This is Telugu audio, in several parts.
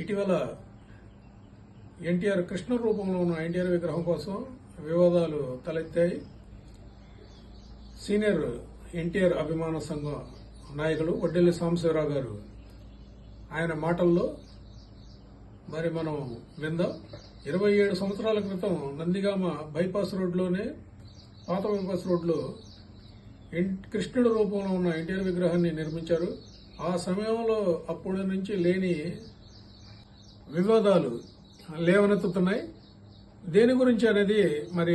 ఇటీవల ఎన్టీఆర్ కృష్ణ రూపంలో ఉన్న ఎన్టీఆర్ విగ్రహం కోసం వివాదాలు తలెత్తాయి. సీనియర్ ఎన్టీఆర్ అభిమాన సంఘం నాయకులు వడ్డెల్లి సాంబశివరావు గారు ఆయన మాటల్లో మరి మనం విందాం. ఇరవై ఏడు సంవత్సరాల క్రితం నందిగామ బైపాస్ రోడ్లోనే పాత బైపాస్ రోడ్లో ఎన్- కృష్ణుడి రూపంలో ఉన్న ఎన్టీఆర్ విగ్రహాన్ని నిర్మించారు. ఆ సమయంలో అప్పటి నుంచి లేని వివాదాలు లేవనెత్తుతున్నాయి. దేని గురించి అనేది మరి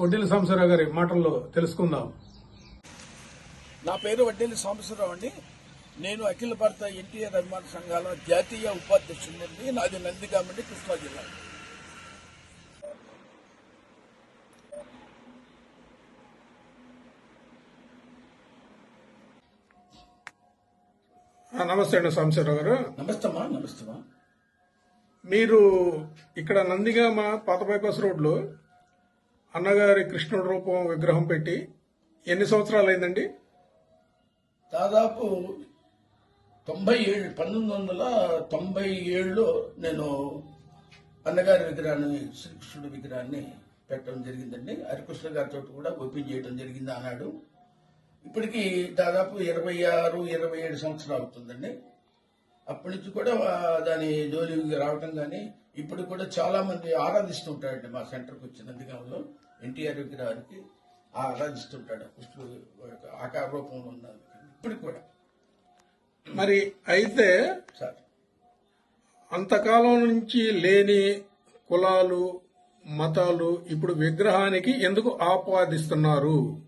వడ్డీల సాంబశివరావు గారి మాటల్లో తెలుసుకుందాం. నా పేరు వడ్డేలి సాంబశివరావు అండి. నేను అఖిల భారత ఎన్టీఆర్ అభిమాన సంఘాల జాతీయ ఉపాధ్యక్షుడిని నాది నందిగామండి కృష్ణా జిల్లా. నమస్తే అండి సాంబశివరావు గారు. నమస్తమ్మా నమస్తమా మీరు ఇక్కడ నందిగామ పాత బైపాస్ రోడ్లో అన్నగారి కృష్ణుడి రూపం విగ్రహం పెట్టి ఎన్ని సంవత్సరాలు అయిందండి దాదాపు తొంభై ఏడు పంతొమ్మిది వందల తొంభై ఏడులో నేను అన్నగారి విగ్రహాన్ని శ్రీకృష్ణుడి విగ్రహాన్ని పెట్టడం జరిగిందండి. హరికృష్ణ గారితో కూడా ఓపెన్ చేయడం జరిగింది అన్నాడు ఇప్పటికీ దాదాపు ఇరవై ఆరు ఇరవై ఏడు సంవత్సరాలు అవుతుందండి. అప్పటి నుంచి కూడా దాని జోలికి రావటం కానీ ఇప్పుడు కూడా చాలా మంది ఆరాధిస్తుంటారండి మా సెంటర్కి వచ్చిన నందిగామలో ఎన్టీఆర్ విగ్రహానికి ఆరాధిస్తుంటాడు. కృష్ణుడు ఆకార రూపంలో ఉన్నది. ఇప్పటికి కూడా. మరి అయితే సార్. అంతకాలం నుంచి లేని కులాలు మతాలు ఇప్పుడు విగ్రహానికి ఎందుకు ఆపాదిస్తున్నారు?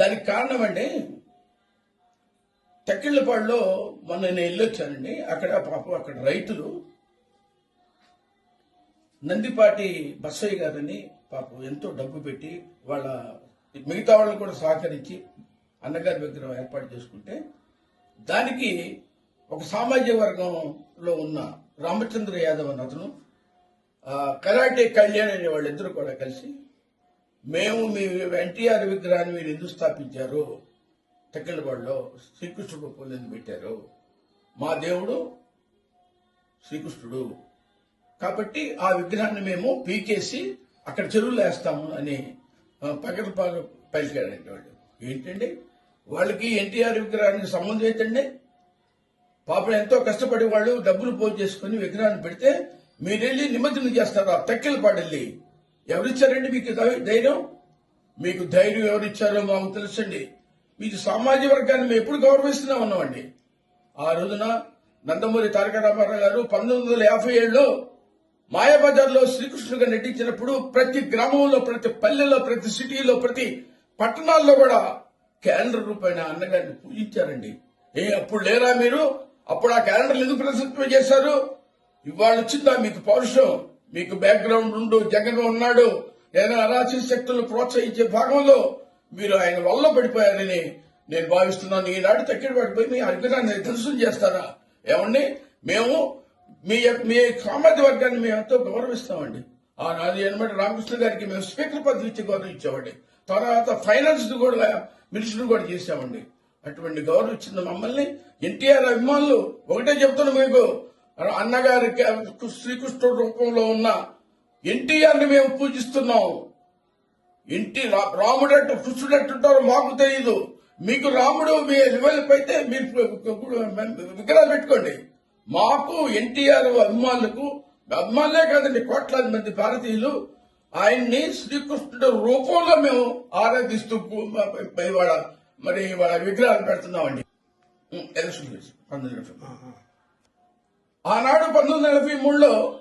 దానికి కారణం అండి తెక్కిళ్ళపాడులో మొన్న నేను వెళ్ళొచ్చానండి. అక్కడ పాపం అక్కడ రైతులు నందిపాటి బస్సయ్య గారని పాపం ఎంతో డబ్బు పెట్టి వాళ్ళ మిగతా వాళ్ళు కూడా సహకరించి అన్నగారి విగ్రహం ఏర్పాటు చేసుకుంటే దానికి ఒక సామాజిక వర్గంలో ఉన్న రామచంద్ర యాదవ్ అని అతను కరాటే కళ్యాణ్ అనే వాళ్ళిద్దరూ కూడా కలిసి మేము మీ ఎన్టీఆర్ విగ్రహాన్ని మీరు ఎందుకు స్థాపించారు? తెక్కలవాడలో శ్రీకృష్ణుడు రూపంలో పెట్టారు. మా దేవుడు శ్రీకృష్ణుడు. కాబట్టి ఆ విగ్రహాన్ని మేము పీకేసి అక్కడ చెరువులు వేస్తాము అని పగడపాలు పలికాడండి వాళ్ళు. ఏంటండి? వాళ్ళకి ఎన్టీఆర్ విగ్రహానికి సంబంధం ఏంటండి? పాపం ఎంతో కష్టపడి వాళ్ళు డబ్బులు పోగు చేసుకుని విగ్రహాన్ని పెడితే మీరెళ్ళి నిమజ్జనం చేస్తారు? ఆ తెక్కల పాడెళ్ళి. ఎవరిచ్చారండి మీకు ధైర్యం? మీకు ధైర్యం ఎవరిచ్చారో మాకు తెలుసండి. మీకు సామాజిక వర్గాన్ని మేము ఎప్పుడు గౌరవిస్తూనే ఉన్నామండి ఆ రోజున నందమూరి తారక రామారావు గారు పంతొమ్మిది వందల యాభై ఏడులో మాయాబజార్లో శ్రీకృష్ణుడు నటించినప్పుడు ప్రతి గ్రామంలో ప్రతి పల్లెలో ప్రతి సిటీలో ప్రతి పట్టణాల్లో కూడా క్యాలెండర్ రూపాయన అన్నగారిని పూజించారండి. ఏ అప్పుడు లేరా మీరు? అప్పుడు ఆ క్యాలెండర్ ఎందుకు ప్రసిద్ధం చేశారు? ఇవాళ వచ్చిందా మీకు పౌరుషం? మీకు బ్యాక్గ్రౌండ్ ఉండు జగన్ ఉన్నాడు. ఏదైనా అరాచక శక్తులను ప్రోత్సహించే భాగంలో మీరు ఆయన వల్ల పడిపోయారని నేను భావిస్తున్నాను. ఈనాడు తక్కిడి పడిపోయి మీ అధికారాన్ని ధ్వంసం చేస్తారా? ఏమండి? మేము మీ మీ సామాజిక వర్గాన్ని మేము ఎంతో గౌరవిస్తామండి. ఆనాడు ఎనమటి రామకృష్ణ గారికి మేము స్పీకర్ పదవి ఇచ్చి ఇచ్చామండి. తర్వాత ఫైనాన్స్ కూడా మినిస్టర్ కూడా చేసామండి అటువంటి గౌరవం ఇచ్చింది మమ్మల్ని. ఎన్టీఆర్ అభిమానులు ఒకటే చెప్తున్నా మీకు అన్నగారి శ్రీకృష్ణుడు రూపంలో ఉన్న ఎన్టీఆర్ని మేము పూజిస్తున్నాం. ఇంటి రా- రాముడు అంటే కృష్ణుడు మాకు తెలియదు మీకు రాముడు మీ లెవెల్కి అయితే మీరు విగ్రహాలు పెట్టుకోండి. మాకు ఎన్టీఆర్ అభిమానులకు అభిమానులే కాదండి కోట్లాది మంది భారతీయులు ఆయన్ని శ్రీకృష్ణుడు రూపంలో మేము ఆరాధిస్తూ వాడ ఇవాళ మరి ఇవాళ విగ్రహాలు పెడుతున్నామండి. ఎలక్షన్ పంతొమ్మిది ఆనాడు పంతొమ్మిది వందల నలభై మూడులో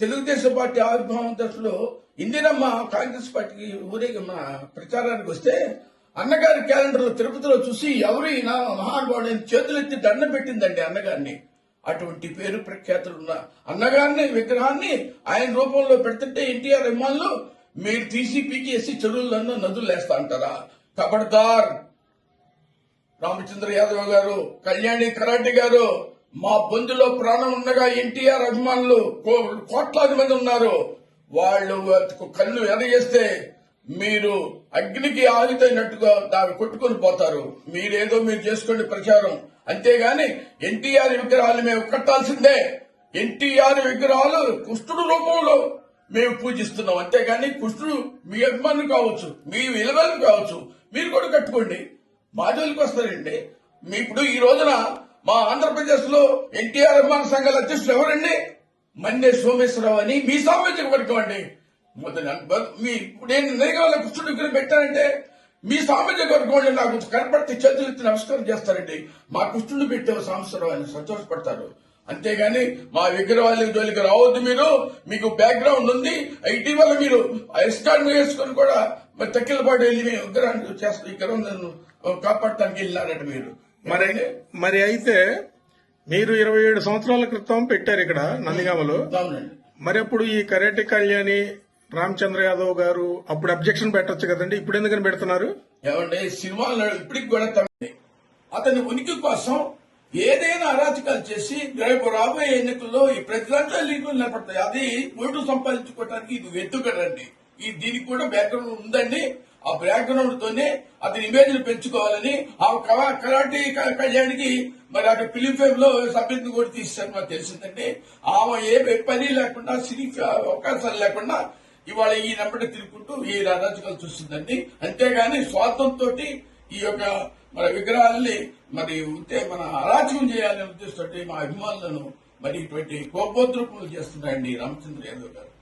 తెలుగుదేశం పార్టీ ఆవిర్భావం దశలో ఇందిరమ్మ కాంగ్రెస్ పార్టీకి ఊరేగి మన ప్రచారానికి వస్తే అన్నగారి క్యాలెండర్ తిరుపతిలో చూసి ఎవరు ఈయన మహానుభావుడు అని చేతులెత్తి దండం పెట్టిందండి అన్నగారిని. అటువంటి పేరు ప్రఖ్యాతులు ఉన్న అన్నగారిని విగ్రహాన్ని ఆయన రూపంలో పెడుతుంటే ఎన్టీఆర్ అభిమానులు మీరు తీసి పీకేసి చెరువులను నదులు వేస్తా అంటారా? కబడ్దార్. రామచంద్ర యాదవ్ గారు కళ్యాణి కరాటి గారు మా బొందులో ప్రాణం ఉండగా ఎన్టీఆర్ అభిమానులు కోట్లాది మంది ఉన్నారు. వాళ్ళు కళ్ళు ఎరగేస్తే మీరు అగ్నికి ఆగితైనట్టుగా దాన్ని కొట్టుకొని పోతారు. మీరేదో మీరు చేసుకోండి ప్రచారం. అంతేగాని ఎన్టీఆర్ విగ్రహాలు మేము కట్టాల్సిందే. ఎన్టీఆర్ విగ్రహాలు కృష్ణుడు రూపంలో మేము పూజిస్తున్నాం. అంతేగాని కృష్ణుడు మీ అభిమానులు కావచ్చు మీ విలువలు కావచ్చు మీరు కూడా కట్టుకోండి. మాధవులకు వస్తారండి. మీ ఇప్పుడు ఈ రోజున మా ఆంధ్రప్రదేశ్లో ఎన్టీఆర్ అభిమాన సంఘాల అధ్యక్షులు ఎవరండి? మన్నే సోమేశ్వరరావు అని మీ సామాజిక వర్గం అండి మీ నేను నిజంగా కృష్ణుడు విగ్రహం పెట్టానంటే మీ సామాజిక వర్గం నాకు కనపడితే చేతులు ఎత్తి నమస్కారం చేస్తారండి. మా కృష్ణుడు పెట్టే సంవత్సరం అని సంతోషపడతారు. అంతేగాని మా విగ్రహాల జోలికి రావద్దు మీరు. మీకు బ్యాక్గ్రౌండ్ ఉంది. ఇటీవల మీరు ఎస్కాన్ వేసుకొని కూడా మరి తక్కిలపాటు వెళ్ళి మీ విగ్రహాన్ని చేస్తారు విగ్రహం నన్ను కాపాడటానికి వెళ్ళినారట మీరు. మరి మరి అయితే మీరు ఇరవై ఏడు సంవత్సరాల క్రితం పెట్టారు ఇక్కడ నందిగామలో. మరి అప్పుడు ఈ కరేటి కళ్యాణి రామచంద్ర యాదవ్ గారు అప్పుడు అబ్జెక్షన్ పెట్టొచ్చు కదండి ఇప్పుడు ఎందుకని పెడుతున్నారు? ఏమంటే సినిమాలు ఇప్పటికి కూడా అతని ఉనికి కోసం ఏదైనా అరాచకాలు చేసి రేపు రాబోయే ఎన్నికల్లో ఈ ప్రజలంతా లీకులు నిలబడతాయి. అది ఓటు సంపాదించుకోవడానికి ఇది వెతుకడండి ఈ దీనికి కూడా బ్యాక్గ్రౌండ్ ఉందండి. ఆ బ్యాక్గ్రౌండ్ తోనే అతని ఇమేజ్ పెంచుకోవాలని ఆ కరా- కరాటే కళ్యాణ్కి మరి అక్కడ ఫిలిం ఫేమ్లో సభ్యత్వం కూడా తీశారు మాకు తెలిసిందండి. ఆమె ఏ పని లేకుండా సినీ అవకాశాలు లేకుండా ఇవాళ ఈ నెంబడి తిరుగుకుంటూ ఈ రాజకీయాలు చూస్తుందండి. అంతేగాని స్వార్థంతో ఈ యొక్క మన విగ్రహాలని మరి ఉంటే మన అరాచకం చేయాలనే ఉద్దేశంతో మా అభిమానులను మరి ఇటువంటి కోపోద్రూపములు చేస్తున్నాయండి రామచంద్ర యాదవ్ గారు.